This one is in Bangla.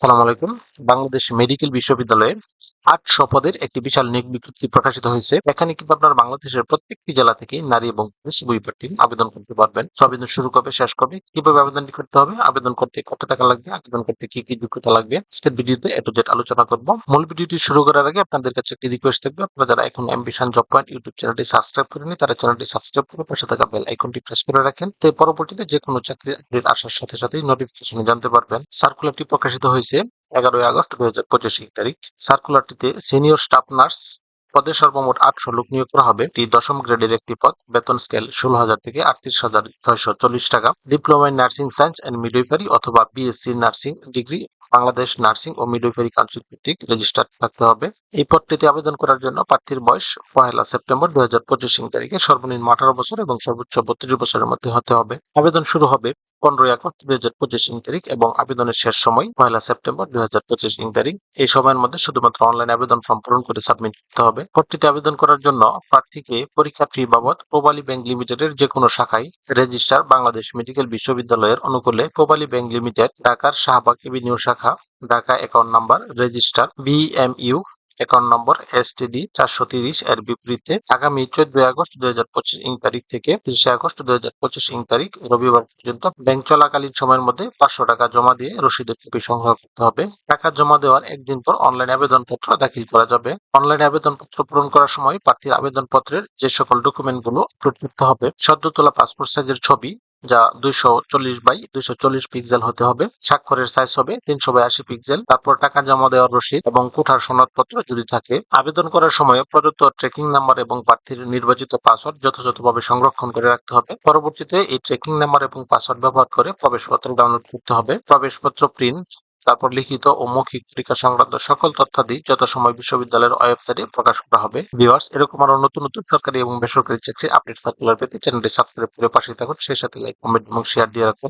সালাম আলাইকুম। বাংলাদেশ মেডিকেল বিশ্ববিদ্যালয়ে আটশো পদের একটি বিশাল নিয়োগ বিজ্ঞপ্তি প্রকাশিত হয়েছে। এখানে কিন্তু আপনার বাংলাদেশের প্রত্যেকটি জেলা থেকে নারী এবং উভয় প্রার্থী আবেদন করতে পারবেন। আবেদন শুরু কবে, শেষ কবে, কীভাবে আবেদনটি করতে হবে, আবেদন করতে কত টাকা লাগবে, আবেদন করতে কি কি যোগ্যতা লাগবে, আজকের ভিডিওতে এ টু জেড আলোচনা করব। মূল ভিডিওটি শুরু করার আগে আপনাদের কাছে একটি রিকোয়েস্ট থাকবে, আপনারা যারা এখন অ্যাম্বিশন জব পয়েন্ট ইউটিউব চ্যানেলটি সাবস্ক্রাইব করেনি তারা চ্যানেলটি সাবস্ক্রাইব করে পাশে থাকা বেল আইকনটি প্রেস করে রাখেন। তো পরবর্তীতে যে কোনো চাকরির আপডেট আসার সাথে সাথেই নোটিফিকেশন জানতে পারবেন। সার্কুলারটি প্রকাশিত হয়েছে। এগারোই আগস্ট দুই হাজার পঁচিশ তারিখ। সার্কুলারটিতে সিনিয়র স্টাফ নার্স পদে সর্বমোট আটশো লোক নিয়োগ করা হবে। এটি দশম গ্রেডের একটি পদ। বেতন স্কেল ষোলো হাজার থেকে আটত্রিশ হাজার ছয়শো চল্লিশ টাকা। Diploma in nursing science and midwifery অথবা BSc nursing degree Bangladesh nursing ও মিডওয়াইফারি কাউন্সিল ভিত্তিক রেজিস্টার থাকতে হবে। এই পদটিতে আবেদন করার জন্য প্রার্থীর বয়স পহেলা সেপ্টেম্বর দুই হাজার পঁচিশ তারিখে সর্বনিম্ন আঠারো বছর এবং সর্বোচ্চ বত্রিশ বছরের মধ্যে হতে হবে। আবেদন শুরু হবে পনেরোই আগস্ট দুই হাজার পঁচিশ তারিখ এবং আবেদনের শেষ সময় পয়লা সেপ্টেম্বর দুই হাজার পঁচিশ তারিখ। এই সময়ের মধ্যে শুধুমাত্র অনলাইন আবেদন ফর্ম পূরণ করে সাবমিট করতে হবে। পদটিতে আবেদন করার জন্য প্রার্থীকে পরীক্ষা ফি বাবদ প্রবালী ব্যাংক লিমিটেডের যে কোনো শাখায় রেজিস্ট্রার বাংলাদেশ মেডিকেল বিশ্ববিদ্যালয়ের অনুকূলে প্রবালী ব্যাংক লিমিটেড, ঢাকার শাহবাগ এভিনিউ শাখা, Dhaka account number, register, BMU account নম্বর এসটিডি চারশো তিরিশ এর বিপরীতে আগামী চোদ্দই আগস্ট দুই হাজার পঁচিশ ইং তারিখ থেকে তিরিশে আগস্ট দুই হাজার পঁচিশ ইং তারিখ রবিবার পর্যন্ত ব্যাংক চলাকালীন সময়ের মধ্যে পাঁচশো টাকা জমা দিয়ে রসিদের কপি সংগ্রহ করতে হবে। টাকা জমা দেওয়ার একদিন পর অনলাইন আবেদনপত্র দাখিল করা যাবে। অনলাইন আবেদনপত্র পূরণ করার সময় প্রার্থীর আবেদনপত্রের যে সকল ডকুমেন্টগুলো আপলোড করতে হবে সদ্য তোলা পাসপোর্ট সাইজের ছবি যা দুইশো চল্লিশ বাই দুইশো চল্লিশ পিক্সেল হতে হবে। স্বাক্ষরের সাইজ হবে তিনশো বাই আশি পিক্সেল। তারপর টাকা জমা দেওয়ার রসিদ এবং কোঠার সনদপত্র যদি থাকে। আবেদন করার সময় প্রদত্ত ট্রেকিং নাম্বার এবং প্রার্থীর নির্বাচিত পাসওয়ার্ড যথাযথভাবে সংরক্ষণ করে রাখতে হবে। পরবর্তীতে এই ট্রেকিং নাম্বার এবং পাসওয়ার্ড ব্যবহার করে প্রবেশপত্র ডাউনলোড করতে হবে। প্রবেশপত্র প্রিন্ট তারপর লিখিত ও মৌখিক পরীক্ষা সংক্রান্ত সকল তথ্যাদি যথাসময় বিশ্ববিদ্যালয়ের ওয়েবসাইটে প্রকাশ করা হবে। ভিউয়ার্স, এরকম আরও নতুন নতুন সরকারি এবং বেসরকারি চাকরির আপডেট সার্কুলার পেতে চ্যানেলটি সাবস্ক্রাইব করে পাশে থাকুন। সেই সাথে লাইক, কমেন্ট এবং শেয়ার দিয়ে রাখুন।